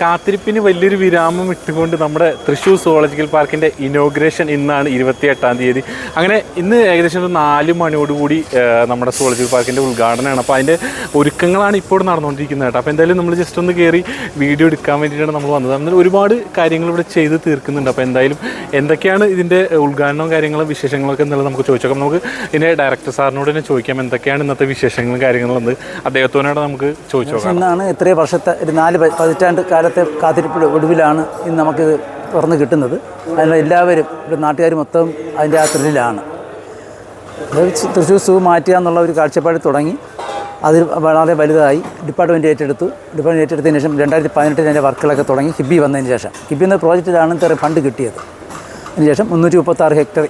കാത്തിരിപ്പിന് വലിയൊരു വിരാമം ഇട്ടുകൊണ്ട് നമ്മുടെ തൃശ്ശൂർ സുവോളജിക്കൽ പാർക്കിന്റെ ഇനോഗ്രേഷൻ ഇന്നാണ് ഇരുപത്തി എട്ടാം തീയതി. അങ്ങനെ ഇന്ന് ഏകദേശം ഒരു നാല് മണിയോടുകൂടി നമ്മുടെ സുവോളജിക്കൽ പാർക്കിന്റെ ഉദ്ഘാടനമാണ്. അപ്പോൾ അതിന്റെ ഒരുക്കങ്ങളാണ് ഇപ്പോൾ നടന്നുകൊണ്ടിരിക്കുന്നത് കേട്ടോ. അപ്പോൾ എന്തായാലും നമ്മൾ ജസ്റ്റ് ഒന്ന് കയറി വീഡിയോ എടുക്കാൻ വേണ്ടിയിട്ടാണ് നമ്മൾ വന്നത്. അങ്ങനെ ഒരുപാട് കാര്യങ്ങൾ ഇവിടെ ചെയ്ത് തീർക്കുന്നുണ്ട്. അപ്പോൾ എന്തായാലും എന്തൊക്കെയാണ് ഇതിന്റെ ഉദ്ഘാടനവും കാര്യങ്ങളും വിശേഷങ്ങളൊക്കെ എന്നുള്ളത് നമുക്ക് ചോദിച്ചോക്കാം. നമുക്ക് ഇതിന്റെ ഡയറക്ടർ സാറിനോട് തന്നെ ചോദിക്കാം എന്തൊക്കെയാണ് ഇന്നത്തെ വിശേഷങ്ങളും കാര്യങ്ങളും എന്ന് അദ്ദേഹത്തോടാണ് നമുക്ക് ചോദിച്ചോക്കാം. ഇന്നാണ് എത്രയോ വർഷത്തെ ഒരു നാല് പ- പതിറ്റാണ്ട് കാലത്തെ കാത്തിരിപ്പിയുടെ ഒടുവിലാണ് ഇന്ന് നമുക്കിത് തുറന്ന് കിട്ടുന്നത്. അതിന് എല്ലാവരും ഇവിടെ നാട്ടുകാർ മൊത്തം അതിന്റെ ആ ത്രില്ലിലാണ്. തൃശ്ശൂർ സൂ മാറ്റുക എന്നുള്ള ഒരു കാഴ്ചപ്പാട് തുടങ്ങി. അത് വളരെ വലുതായി. ഡിപ്പാർട്ട്മെന്റ് ഏറ്റെടുത്തു. ഡിപ്പാർട്ട്മെന്റ് ഏറ്റെടുത്തതിന് ശേഷം രണ്ടായിരത്തി പതിനെട്ടിൽ അതിന്റെ വർക്കുകളൊക്കെ തുടങ്ങി. ഹിബി വന്നതിന് ശേഷം. ഹിബി എന്ന പ്രോജക്റ്റിലാണ് ഇത്ര ഫണ്ട് കിട്ടിയത്. അതിനുശേഷം മുന്നൂറ്റി മുപ്പത്താറ് ഹെക്ടർ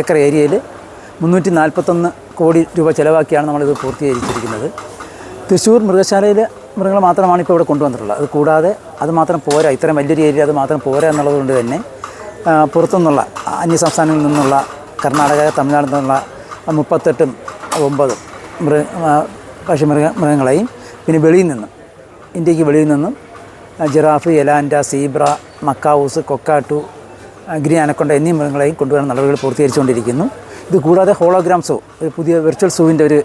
ഏക്കർ ഏരിയയിൽ മുന്നൂറ്റി നാൽപ്പത്തൊന്ന് കോടി രൂപ ചിലവാക്കിയാണ് നമ്മളിത് പൂർത്തീകരിച്ചിരിക്കുന്നത്. തൃശ്ശൂർ മൃഗശാലയിൽ മൃഗങ്ങൾ മാത്രമാണ് ഇപ്പോൾ ഇവിടെ കൊണ്ടുവന്നിട്ടുള്ളത്. അത് കൂടാതെ അത് മാത്രം പോരാ. ഇത്രയും വലിയൊരു ഏരിയ അത് മാത്രം പോരാ എന്നുള്ളത് കൊണ്ട് തന്നെ പുറത്തുനിന്നുള്ള അന്യ സംസ്ഥാനങ്ങളിൽ നിന്നുള്ള കർണാടക തമിഴ്നാട് നിന്നുള്ള മുപ്പത്തെട്ടും ഒമ്പതും മൃഗ പക്ഷി മൃഗ മൃഗങ്ങളെയും പിന്നെ വെളിയിൽ നിന്നും ഇന്ത്യയ്ക്ക് വെളിയിൽ നിന്നും giraffe eland zebra macaws cockatoo green anaconda എന്നീ മൃഗങ്ങളെയും കൊണ്ടുവരാൻ നടപടികൾ പൂർത്തീകരിച്ചുകൊണ്ടിരിക്കുന്നു. ഇത് കൂടാതെ ഹോളോഗ്രാം സൂ ഒരു പുതിയ വെർച്വൽ സൂവിന്റെ ഒരു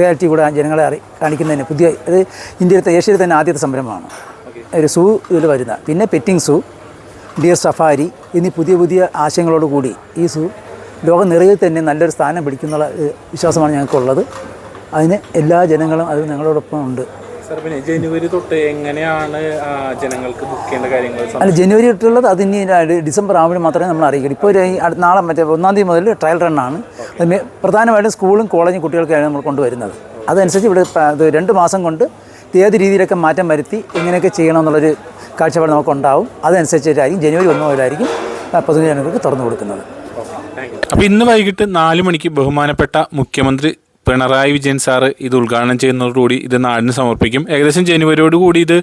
റിയാലിറ്റി കൂടെ ജനങ്ങളെ അറി കാണിക്കുന്നതിന് പുതിയ ഇത് ഇന്ത്യയിലത്തെ ഏഷ്യയിൽ തന്നെ ആദ്യത്തെ സംരംഭമാണ്. ഒരു സൂ ഇതിൽ വരുന്ന പിന്നെ പെറ്റിംഗ് സൂ ഡിയർ സഫാരി എന്നീ പുതിയ പുതിയ ആശയങ്ങളോട് കൂടി ഈ സൂ ലോകം നിറയിൽ തന്നെ നല്ലൊരു സ്ഥാനം പിടിക്കുന്നുള്ള വിശ്വാസമാണ് ഞങ്ങൾക്കുള്ളത്. അതിന് എല്ലാ ജനങ്ങളും അത് ഞങ്ങളോടൊപ്പം ഉണ്ട്. പിന്നെ ജനുവരി തൊട്ട് എങ്ങനെയാണ് ജനങ്ങൾക്ക് ബുക്ക് ചെയ്യേണ്ട കാര്യങ്ങൾ അല്ല ജനുവരി തൊട്ടുള്ളത് അത് ഇനി ഡിസംബർ ആവുമ്പോൾ മാത്രമേ നമ്മൾ അറിയിക്കൂ ഇപ്പോൾ നാളെ മറ്റേ ഒന്നാം തീയതി മുതൽ ട്രയൽ റണ്ണാണ് അത് മെ- പ്രധാനമായിട്ടും സ്കൂളും കോളേജും കുട്ടികൾക്കാണ് നമ്മൾ കൊണ്ടുവരുന്നത്. അതനുസരിച്ച് ഇവിടെ രണ്ട് മാസം കൊണ്ട് ഏത് രീതിയിലൊക്കെ മാറ്റം വരുത്തി എങ്ങനെയൊക്കെ ചെയ്യണമെന്നുള്ളൊരു കാഴ്ചപ്പാട് നമുക്കുണ്ടാവും. അതനുസരിച്ചിട്ടായിരിക്കും ജനുവരി ഒന്ന് മുതലായിരിക്കും പൊതുജനങ്ങൾക്ക് തുറന്നു കൊടുക്കുന്നത്. അപ്പോൾ ഇന്ന് വൈകിട്ട് നാല് മണിക്ക് ബഹുമാനപ്പെട്ട മുഖ്യമന്ത്രി പിണറായി വിജയൻ സാറ് ഇത് ഉദ്ഘാടനം ചെയ്യുന്നതോടുകൂടി ഇത് നാടിന് സമർപ്പിക്കും. ഏകദേശം ജനുവരിയോട് കൂടി ഇത്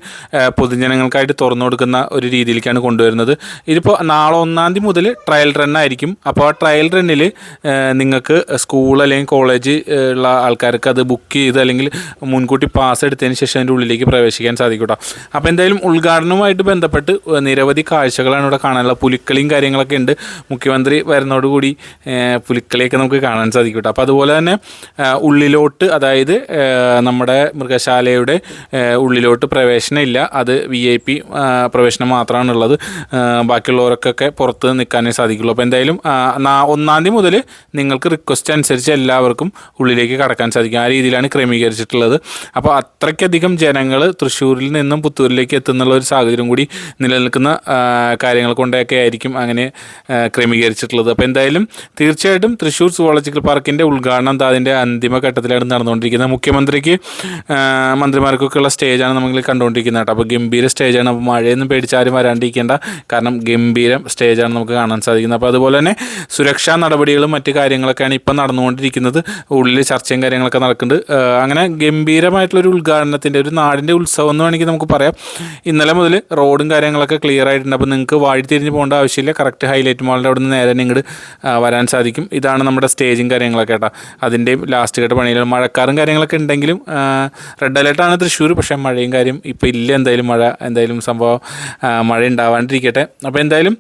പൊതുജനങ്ങൾക്കായിട്ട് തുറന്നു കൊടുക്കുന്ന ഒരു രീതിയിലേക്കാണ് കൊണ്ടുവരുന്നത്. ഇതിപ്പോൾ നാളെ ഒന്നാം തീയതി മുതൽ ട്രയൽ റൺ ആയിരിക്കും. അപ്പോൾ ആ ട്രയൽ റണ്ണിൽ നിങ്ങൾക്ക് സ്കൂൾ അല്ലെങ്കിൽ കോളേജ് ഉള്ള ആൾക്കാർക്ക് അത് ബുക്ക് ചെയ്ത് അല്ലെങ്കിൽ മുൻകൂട്ടി പാസ് എടുത്തതിന് ശേഷം അതിന്റെ ഉള്ളിലേക്ക് പ്രവേശിക്കാൻ സാധിക്കൂട്ടോ. അപ്പോൾ എന്തായാലും ഉദ്ഘാടനവുമായിട്ട് ബന്ധപ്പെട്ട് നിരവധി കാഴ്ചകളാണ് ഇവിടെ കാണാനുള്ള പുലിക്കളിയും കാര്യങ്ങളൊക്കെ ഉണ്ട്. മുഖ്യമന്ത്രി വരുന്നതോടുകൂടി പുലിക്കളിയൊക്കെ നമുക്ക് കാണാൻ സാധിക്കും കേട്ടോ അപ്പോൾ അതുപോലെ തന്നെ ഉള്ളിലോട്ട് അതായത് നമ്മുടെ മൃഗശാലയുടെ ഉള്ളിലോട്ട് പ്രവേശനം ഇല്ല അത് വി ഐ പി പ്രവേശനം മാത്രമാണുള്ളത്. ബാക്കിയുള്ളവർക്കൊക്കെ പുറത്ത് നിൽക്കാനേ സാധിക്കുള്ളൂ. അപ്പോൾ എന്തായാലും ഒന്നാം തീയതി മുതൽ നിങ്ങൾക്ക് റിക്വസ്റ്റ് അനുസരിച്ച് എല്ലാവർക്കും ഉള്ളിലേക്ക് കടക്കാൻ സാധിക്കും. ആ രീതിയിലാണ് ക്രമീകരിച്ചിട്ടുള്ളത്. അപ്പോൾ അത്രയ്ക്കധികം ജനങ്ങൾ തൃശ്ശൂരിൽ നിന്നും പുത്തൂരിലേക്ക് എത്തുന്നുള്ള ഒരു സാഹചര്യം കൂടി നിലനിൽക്കുന്ന കാര്യങ്ങൾ കൊണ്ടൊക്കെ ആയിരിക്കും അങ്ങനെ ക്രമീകരിച്ചിട്ടുള്ളത്. അപ്പോൾ എന്തായാലും തീർച്ചയായിട്ടും തൃശ്ശൂർ സുവോളജിക്കൽ പാർക്കിന്റെ ഉദ്ഘാടനം അതിന്റെ അന്തിമ ഘട്ടത്തിലാണ് നടന്നുകൊണ്ടിരിക്കുന്നത്. മുഖ്യമന്ത്രിക്ക് മന്ത്രിമാർക്കൊക്കെ ഉള്ള സ്റ്റേജാണ് നമ്മൾ കണ്ടുകൊണ്ടിരിക്കുന്നത് കേട്ടോ. അപ്പോൾ ഗംഭീര സ്റ്റേജാണ്. അപ്പോൾ മഴയൊന്നും പേടിച്ച് ആരും വരാണ്ടിരിക്കേണ്ട. കാരണം ഗംഭീരം സ്റ്റേജാണ് നമുക്ക് കാണാൻ സാധിക്കുന്നത്. അപ്പോൾ അതുപോലെ തന്നെ സുരക്ഷാ നടപടികളും മറ്റു കാര്യങ്ങളൊക്കെയാണ് ഇപ്പം നടന്നുകൊണ്ടിരിക്കുന്നത്. ഉള്ളിൽ ചർച്ചയും കാര്യങ്ങളൊക്കെ നടക്കുന്നുണ്ട്. അങ്ങനെ അങ്ങനെ ഗംഭീരമായിട്ടുള്ളൊരു ഉദ്ഘാടനത്തിന്റെ ഒരു നാടിന്റെ ഉത്സവം എന്ന് വേണമെങ്കിൽ നമുക്ക് പറയാം. ഇന്നലെ മുതൽ റോഡും കാര്യങ്ങളൊക്കെ ക്ലിയർ ആയിട്ടുണ്ട്. അപ്പോൾ നിങ്ങൾക്ക് വഴി തിരിഞ്ഞ് പോകേണ്ട ആവശ്യമില്ല. കറക്റ്റ് ഹൈലൈറ്റ് മാളിന്റെ അവിടെ നിന്ന് നേരെ ഇങ്ങോട്ട് വരാൻ സാധിക്കും. ഇതാണ് നമ്മുടെ സ്റ്റേജും കാര്യങ്ങളൊക്കെ കേട്ടോ. അതിന്റെയും ലാസ്റ്റ് ഘട്ട പണിയിൽ മഴക്കാറും കാര്യങ്ങളൊക്കെ ഉണ്ടെങ്കിലും റെഡ് അലേർട്ടാണ് തൃശ്ശൂർ പക്ഷേ മഴയും കാര്യം ഇപ്പോൾ ഇല്ല എന്തായാലും മഴ എന്തായാലും സംഭവം മഴ ഉണ്ടാവാണ്ടിരിക്കട്ടെ അപ്പോൾ എന്തായാലും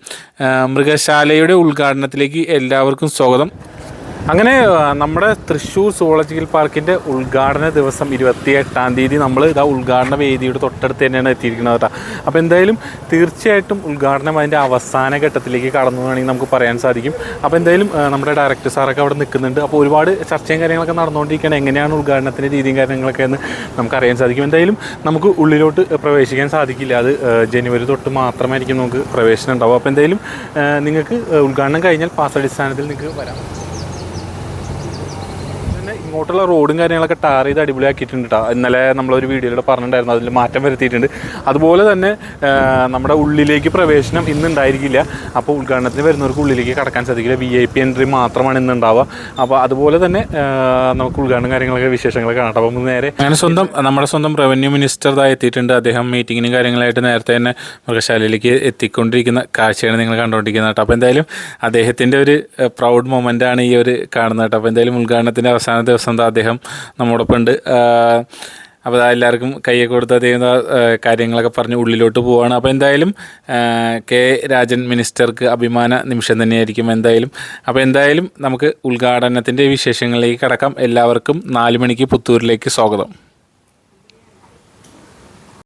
മൃഗശാലയുടെ ഉദ്ഘാടനത്തിലേക്ക് എല്ലാവർക്കും സ്വാഗതം. അങ്ങനെ നമ്മുടെ തൃശ്ശൂർ സുവോളജിക്കൽ പാർക്കിന്റെ ഉദ്ഘാടന ദിവസം ഇരുപത്തി എട്ടാം തീയതി നമ്മൾ ഇതാ ഉദ്ഘാടന വേദിയുടെ തൊട്ടടുത്ത് തന്നെയാണ് എത്തിയിരിക്കുന്നത് കേട്ടോ. അപ്പോൾ എന്തായാലും തീർച്ചയായിട്ടും ഉദ്ഘാടനം അതിന്റെ അവസാന ഘട്ടത്തിലേക്ക് കടന്നു വേണമെങ്കിൽ നമുക്ക് പറയാൻ സാധിക്കും. അപ്പോൾ എന്തായാലും നമ്മുടെ ഡയറക്ടർ സാറൊക്കെ അവിടെ നിൽക്കുന്നുണ്ട്. അപ്പോൾ ഒരുപാട് ചർച്ചയും കാര്യങ്ങളൊക്കെ നടന്നുകൊണ്ടിരിക്കുകയാണ്. എങ്ങനെയാണ് ഉദ്ഘാടനത്തിന്റെ രീതിയും കാര്യങ്ങളൊക്കെ എന്ന് നമുക്കറിയാൻ സാധിക്കും. എന്തായാലും നമുക്ക് ഉള്ളിലോട്ട് പ്രവേശിക്കാൻ സാധിക്കില്ല. അത് ജനുവരി തൊട്ട് മാത്രമായിരിക്കും നമുക്ക് പ്രവേശനം ഉണ്ടാവും അപ്പോൾ എന്തായാലും നിങ്ങൾക്ക് ഉദ്ഘാടനം കഴിഞ്ഞാൽ പാസ് അടിസ്ഥാനത്തിൽ നിങ്ങൾക്ക് വരാം. ഇങ്ങോട്ടുള്ള റോഡും കാര്യങ്ങളൊക്കെ ടാർ ചെയ്ത് അടിപൊളിയാക്കിയിട്ടുണ്ട് കേട്ടോ ഇന്നലെ നമ്മളൊരു വീഡിയോയിലൂടെ പറഞ്ഞിട്ടുണ്ടായിരുന്നു അതിൽ മാറ്റം വരുത്തിയിട്ടുണ്ട്. അതുപോലെ തന്നെ നമ്മുടെ ഉള്ളിലേക്ക് പ്രവേശനം ഇന്ന് ഉണ്ടായിരിക്കില്ല. അപ്പോൾ ഉദ്ഘാടനത്തിന് വരുന്നവർക്ക് ഉള്ളിലേക്ക് കടക്കാൻ സാധിക്കില്ല. വി ഐ പി എൻട്രി മാത്രമാണ് ഇന്ന് ഉണ്ടാവുക. അപ്പോൾ അതുപോലെ തന്നെ നമുക്ക് ഉദ്ഘാടനം കാര്യങ്ങളൊക്കെ വിശേഷങ്ങളൊക്കെ കാണാം. അപ്പം നേരെ അങ്ങനെ സ്വന്തം നമ്മുടെ സ്വന്തം റവന്യൂ മിനിസ്റ്റർ ഇതാ എത്തിയിട്ടുണ്ട്. അദ്ദേഹം മീറ്റിങ്ങിനും കാര്യങ്ങളായിട്ട് നേരത്തെ തന്നെ മൃഗശാലയിലേക്ക് എത്തിക്കൊണ്ടിരിക്കുന്ന കാഴ്ചയാണ് നിങ്ങൾ കണ്ടുകൊണ്ടിരിക്കുന്നത് കേട്ടോ. അപ്പോൾ എന്തായാലും അദ്ദേഹത്തിന്റെ ഒരു പ്രൗഡ് മൊമെന്റ് ആണ് ഈ ഒരു കാണുന്നത് കേട്ടോ. അപ്പോൾ എന്തായാലും ഉദ്ഘാടനത്തിന്റെ അവസാന ദിവസം അദ്ദേഹം നമ്മോടൊപ്പം ഉണ്ട്. അപ്പോൾ എല്ലാവർക്കും കയ്യൊക്കെ കൊടുത്ത് അദ്ദേഹം കാര്യങ്ങളൊക്കെ പറഞ്ഞ് ഉള്ളിലോട്ട് പോവാണ്. അപ്പോൾ എന്തായാലും കെ രാജൻ മിനിസ്റ്റർക്ക് അഭിമാന നിമിഷം തന്നെയായിരിക്കും എന്തായാലും. അപ്പോൾ എന്തായാലും നമുക്ക് ഉദ്ഘാടനത്തിന്റെ വിശേഷങ്ങളിലേക്ക് കടക്കാം. എല്ലാവർക്കും നാല് മണിക്ക് പുത്തൂരിലേക്ക് സ്വാഗതം.